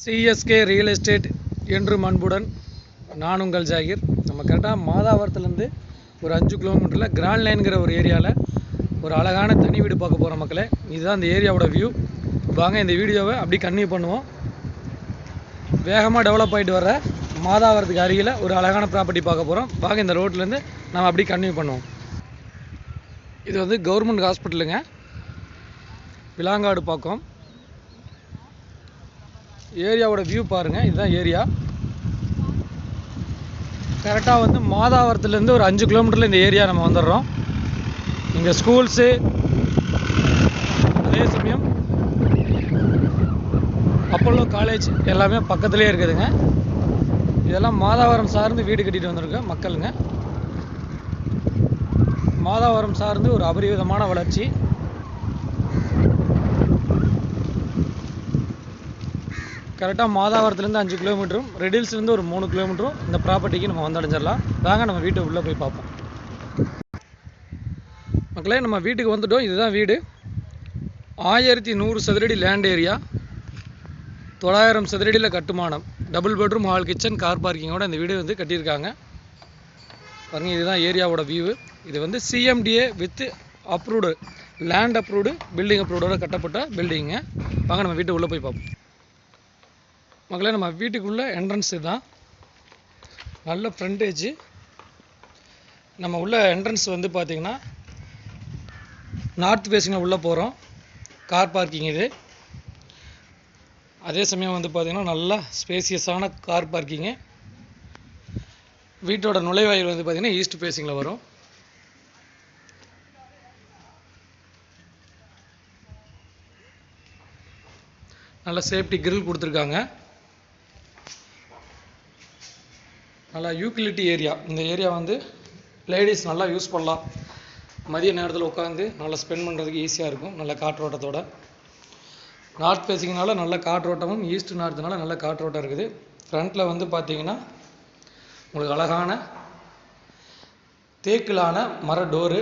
CSK real estate என்று அன்புடன் நான் உங்கள் ஜாகிர். நம்ம கரெக்டாக மாதாவரத்துலேருந்து ஒரு அஞ்சு கிலோமீட்டரில் கிராண்ட் லைன்கிற ஒரு ஏரியாவில் ஒரு அழகான தனி வீடு பார்க்க போகிற மக்களே. இதுதான் இந்த ஏரியாவோட வியூ வாங்க இந்த வீடியோவை அப்படி கன்னியூ பண்ணுவோம். வேகமாக டெவலப் ஆகிட்டு வர மாதாவரத்துக்கு அருகில் ஒரு அழகான ப்ராப்பர்ட்டி பார்க்க போகிறோம் வாங்க இந்த ரோட்லேருந்து நம்ம அப்படி கன்னியூ பண்ணுவோம். இது வந்து கவர்மெண்ட் ஹாஸ்பிட்டலுங்க விலாங்காடு பக்கம். ஏரியாவோட வியூ பாருங்கள் இதுதான் ஏரியா கரெக்டாக வந்து மாதாவரத்துலேருந்து ஒரு அஞ்சு கிலோமீட்டரில் இந்த ஏரியா நம்ம வந்துடுறோம். இங்கே ஸ்கூல்ஸு அதே சமயம் அப்போலோ காலேஜ் எல்லாமே பக்கத்துலேயே இருக்குதுங்க. இதெல்லாம் மாதாவரம் சார்ந்து வீடு கட்டிட்டு வந்திருக்க மக்களுங்க. மாதாவரம் சார்ந்து ஒரு அபரிவிதமான வளர்ச்சி. கரெக்டாக மாதாவரத்துலேருந்து அஞ்சு கிலோமீட்டரும் ரெடில்ஸ்லேருந்து ஒரு மூணு கிலோமீட்டரும் இந்த ப்ராப்பர்ட்டிக்கு நம்ம வந்தடைஞ்சிடலாம். வாங்க நம்ம வீட்டு உள்ளே போய் பார்ப்போம். மக்களே நம்ம வீட்டுக்கு வந்துட்டோம். இதுதான் வீடு. ஆயிரத்தி நூறு சதுரடி லேண்ட் ஏரியா தொள்ளாயிரம் சதுரடியில் கட்டுமானம். Double bedroom hall kitchen car பார்க்கிங்கோட இந்த வீடு வந்து கட்டியிருக்காங்க. பாருங்கள் இதுதான் ஏரியாவோட வியூ இது வந்து CMDA with approved land approved building அப்ரூவ்டோட கட்டப்பட்ட பில்டிங்கு வாங்க நம்ம வீட்டு உள்ளே போய் பார்ப்போம். மகளே நம்ம வீட்டுக்குள்ளே என்ட்ரன்ஸ் இதுதான் நல்ல ஃப்ரண்டேஜ் நம்ம உள்ள என்ட்ரன்ஸ் வந்து பார்த்திங்கன்னா நார்த் ஃபேஸிங்கில் உள்ளே போகிறோம் கார் பார்க்கிங் இது. அதே சமயம் வந்து பார்த்திங்கன்னா நல்லா ஸ்பேசியஸான கார் பார்க்கிங்கு வீட்டோட நுழைவாயில் வந்து பார்த்திங்கன்னா ஈஸ்ட் ஃபேஸிங்கில் வரும். நல்ல சேஃப்டி கிரில் கொடுத்துருக்காங்க. நல்லா யூட்டிலிட்டி ஏரியா இந்த ஏரியா வந்து லேடிஸ் நல்லா யூஸ் பண்ணலாம். மதிய நேரத்தில் உட்காந்து நல்லா ஸ்பெண்ட் பண்ணுறதுக்கு ஈஸியாக இருக்கும். நல்ல காற்றோட்டத்தோட. நார்த் ஃபேஸிங்னால நல்ல காற்றோட்டமும் ஈஸ்ட் நார்த்துனால நல்ல காற்றோட்டம் இருக்குது. ஃப்ரண்ட்டில் வந்து பார்த்தீங்கன்னா உங்களுக்கு அழகான தேக்கிலான மர டோரு.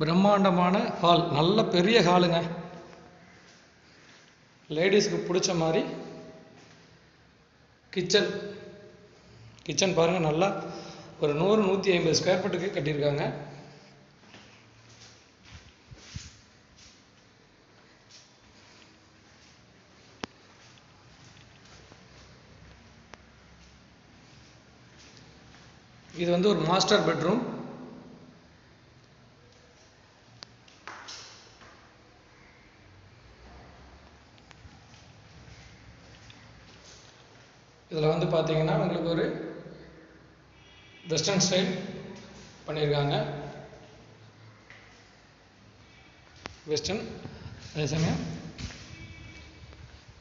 பிரம்மாண்டமான ஹால் நல்ல பெரிய ஹாலுங்க லேடிஸ்க்கு பிடிச்ச மாதிரி கிச்சன். கிச்சன் பாருங்கள் நல்லா ஒரு நூறு நூற்றி ஐம்பது ஸ்கொயர் ஃபீட்டுக்கு கட்டியிருக்காங்க. இது வந்து ஒரு மாஸ்டர் பெட்ரூம் இதில் வந்து பார்த்தீங்கன்னா உங்களுக்கு ஒரு வெஸ்டர்ன் ஸ்டைல் பண்ணியிருக்காங்க. வெஸ்டர்ன் அதே சமயம்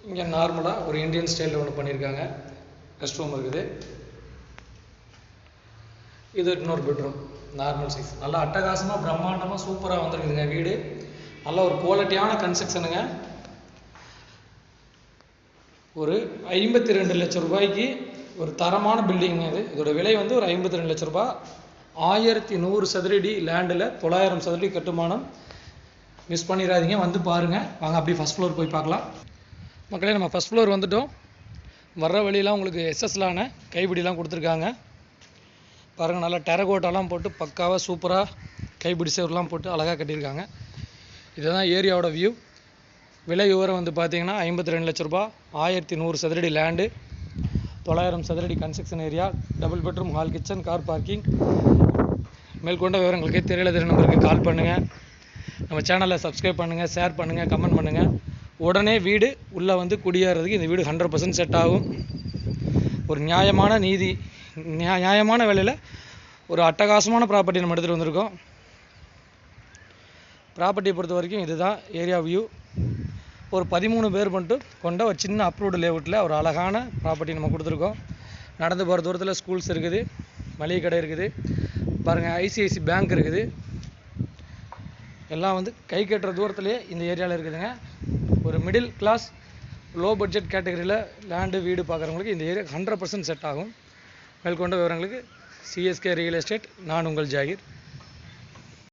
இங்கே நார்மலாக ஒரு இந்தியன் ஸ்டைலில் ஒன்று பண்ணியிருக்காங்க. ரெஸ்ட் ரூம் இருக்குது. இது இன்னொரு பெட்ரூம் நார்மல் சைஸ் நல்லா அட்டகாசமாக பிரம்மாண்டமாக சூப்பராக வந்திருக்குதுங்க வீடு. நல்ல ஒரு குவாலிட்டியான கன்ஸ்ட்ரக்ஷனுங்க ஒரு ஐம்பத்தி ரெண்டு லட்சம் ரூபாய்க்கு ஒரு தரமான பில்டிங் இது இதோட விலை வந்து ஒரு ஐம்பத்தி ரெண்டு லட்ச ரூபாய். ஆயிரத்தி நூறு சதுரடி லேண்டில் தொள்ளாயிரம் சதுரடி கட்டுமானம். மிஸ் பண்ணிடாதீங்க வந்து பாருங்கள் வாங்க அப்படியே ஃபஸ்ட் ஃப்ளோர் போய் பார்க்கலாம். மக்களே நம்ம ஃபஸ்ட் ஃப்ளோர் வந்துட்டோம். வர்ற வழியெலாம் உங்களுக்கு எஸ்எஸ்லான கைப்பிடிலாம் கொடுத்துருக்காங்க. பாருங்கள் நல்லா டெரகோட்டாலாம் போட்டு பக்காவாக சூப்பராக கைப்பிடி சேவர்லாம் போட்டு அழகாக கட்டியிருக்காங்க. இதுதான் ஏரியாவோட வியூ விலை விவரம் வந்து பார்த்தீங்கன்னா ஐம்பத்தி ரெண்டு லட்ச ரூபா ஆயிரத்தி நூறு சதுரடி லேண்டு தொள்ளாயிரம் சதுரடி construction area double bedroom hall kitchen car parking மேற்கொண்ட விவரங்களுக்கு தெரியல தெரிய நம்பருக்கு கால் பண்ணுங்கள் நம்ம சேனலை சப்ஸ்கிரைப் பண்ணுங்கள் ஷேர் பண்ணுங்கள் கமெண்ட் பண்ணுங்கள் உடனே வீடு உள்ளே வந்து குடியேறதுக்கு இந்த வீடு ஹண்ட்ரட் பர்சன்ட் செட் ஆகும். ஒரு நியாயமான நீதி நியா நியாயமான விலையில் ஒரு அட்டகாசமான ப்ராப்பர்ட்டி நம்ம எடுத்துகிட்டு வந்திருக்கோம். ப்ராப்பர்ட்டியை பொறுத்த வரைக்கும் இதுதான் ஏரியா வியூ ஒரு பதிமூணு பேர் மட்டும் கொண்ட ஒரு சின்ன அப்ரூவ்டு லேஅவுட்டில் ஒரு அழகான ப்ராப்பர்ட்டி நம்ம கொடுத்துருக்கோம். நடந்து போகிற தூரத்தில் ஸ்கூல்ஸ் இருக்குது மளிகை கடை இருக்குது பாருங்கள் ஐசிஐசி பேங்க் இருக்குது. எல்லாம் வந்து கை கட்டுற தூரத்துலேயே இந்த ஏரியாவில் இருக்குதுங்க. ஒரு மிடில் கிளாஸ் லோ பட்ஜெட் கேட்டகரியில் லேண்டு வீடு பார்க்குறவங்களுக்கு இந்த ஏரியா ஹண்ட்ரட் பர்சன்ட் செட் ஆகும். மேற்கொண்ட விவரங்களுக்கு சிஎஸ்கே ரியல் எஸ்டேட் நான் உங்கள் ஜாகிர்.